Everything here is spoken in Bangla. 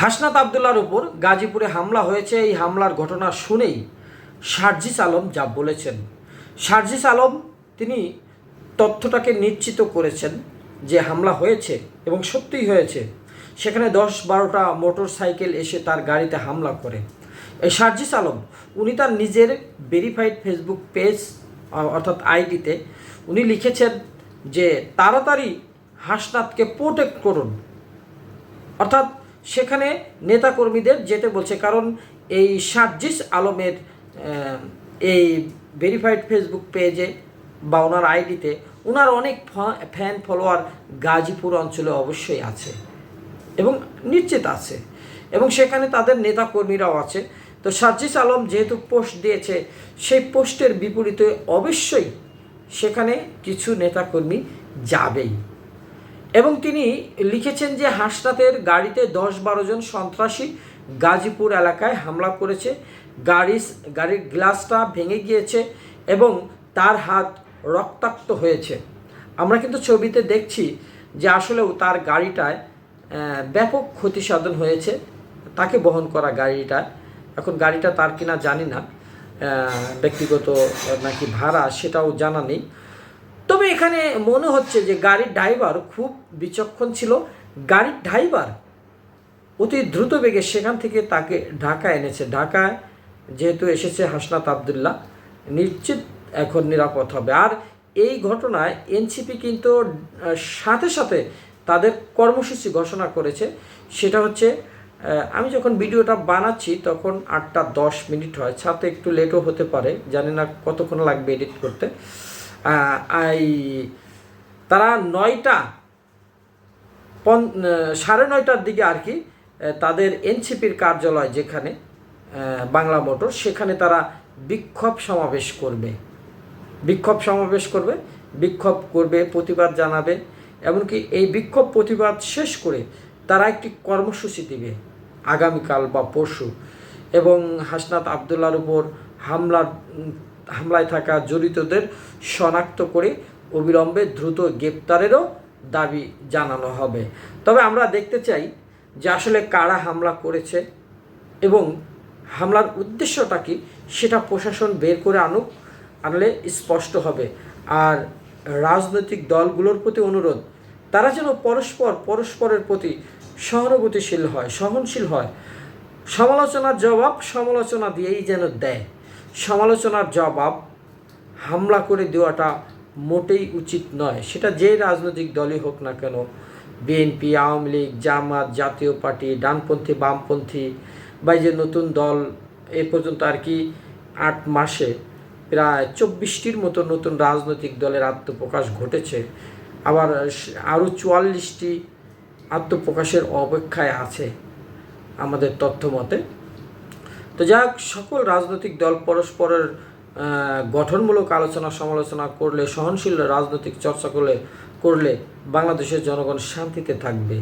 হাসনাত আবদুল্লার উপর গাজীপুরে হামলা হয়েছে। এই হামলার ঘটনা শুনেই সার্জিস আলম যা বলেছেন। সার্জিস আলম তিনি তথ্যটাকে নিশ্চিত করেছেন যে হামলা হয়েছে এবং সত্যিই হয়েছে। সেখানে দশ বারোটা মোটর সাইকেল এসে তার গাড়িতে হামলা করে। এই সার্জিস আলম, উনি তার নিজের ভেরিফাইড ফেসবুক পেজ, অর্থাৎ আইডিতে উনি লিখেছেন যে, তাড়াতাড়ি হাসনাতকে প্রোটেক্ট করুন। অর্থাৎ সেখানে নেতাকর্মীদের যেতে বলছে, কারণ এই সার্জিস আলমের এই ভেরিফাইড ফেসবুক পেজে বা ওনার আইডিতে ওনার অনেক ফ্যান ফলোয়ার গাজীপুর অঞ্চলে অবশ্যই আছে এবং নিশ্চিত আছে। এবং সেখানে তাদের নেতাকর্মীরাও আছে। তো সার্জিস আলম যেহেতু পোস্ট দিয়েছে, সেই পোস্টের বিপরীতে অবশ্যই সেখানে কিছু নেতাকর্মী যাবেই। এবং তিনি লিখেছেন যে হাসনাতের গাড়িতে দশ বারো জন সন্ত্রাসী গাজীপুর এলাকায় হামলা করেছে। গাড়ি গাড়ির গ্লাসটা ভেঙে গিয়েছে এবং তার হাত রক্তাক্ত হয়েছে। আমরা কিন্তু ছবিতে দেখছি যে আসলেও তার গাড়িটায় ব্যাপক ক্ষতি সাধন হয়েছে। তাকে বহন করা গাড়িটা, এখন গাড়িটা তার কিনা জানি না। ব্যক্তিগত নাকি ভাড়া সেটাও জানা নেই। তবে এখানে মনে হচ্ছে যে গাড়ির ড্রাইভার খুব বিচক্ষণ ছিল। গাড়ির ড্রাইভার অতি দ্রুত বেগে সেখান থেকে তাকে ঢাকা এনেছে। ঢাকায় যেহেতু এসেছে হাসনাত আবদুল্লাহ, নিশ্চিত এখন নিরাপদ হবে। আর এই ঘটনায় এনসিপি কিন্তু সাথে সাথে তাদের কর্মসূচি ঘোষণা করেছে। সেটা হচ্ছে আমি যখন ভিডিওটা বানাচ্ছি তখন আটটা দশ মিনিট হয়। সাথে একটু লেটও হতে পারে, জানি না কতক্ষণ লাগবে এডিট করতে। তারা নয়টা পন সাড়ে নয়টার দিকে আর কি তাদের এনসিপির কার্যালয় যেখানে বাংলা মোটর, সেখানে তারা বিক্ষোভ সমাবেশ করবে। বিক্ষোভ সমাবেশ করবে, বিক্ষোভ করবে, প্রতিবাদ জানাবে, এমনকি এই বিক্ষোভ প্রতিবাদ শেষ করে তারা একটি কর্মসূচি দিবে আগামীকাল বা পরশু। এবং হাসনাত আবদুল্লার উপর হামলার হামলায় থাকা জড়িতদের শনাক্ত করে অবিলম্বে দ্রুত গ্রেপ্তারেরও দাবি জানানো হবে। তবে আমরা দেখতে চাই যে আসলে কারা হামলা করেছে এবং হামলার উদ্দেশ্যটা কি, সেটা প্রশাসন বের করে আনুক, আনলে স্পষ্ট হবে। আর রাজনৈতিক দলগুলোর প্রতি অনুরোধ, তারা যেন পরস্পর, পরস্পরের প্রতি সহানুভূতিশীল হয়, সহনশীল হয়। সমালোচনার জবাব সমালোচনা দিয়েই যেন দেয়। সমালোচনার জবাব হামলা করে দেওয়াটা মোটেই উচিত নয়। সেটা যে রাজনৈতিক দলই হোক না কেন বিএনপি আওয়ামী লীগ, জামাত, জাতীয় পার্টি, ডানপন্থী, বামপন্থী, বা যে নতুন দল, এ পর্যন্ত আর কি আট মাসে প্রায় চব্বিশটির মতো নতুন রাজনৈতিক দলের আত্মপ্রকাশ ঘটেছে। আবার আরও চুয়াল্লিশটি আত্মপ্রকাশের অপেক্ষায় আছে আমাদের তথ্য মতে তো যাক সকল রাজনৈতিক দল পরস্পরের গঠনমূলক আলোচনা, সমালোচনা করলে, সহনশীল রাজনৈতিক চর্চা করলে করলে বাংলাদেশের জনগণ শান্তিতে থাকবে।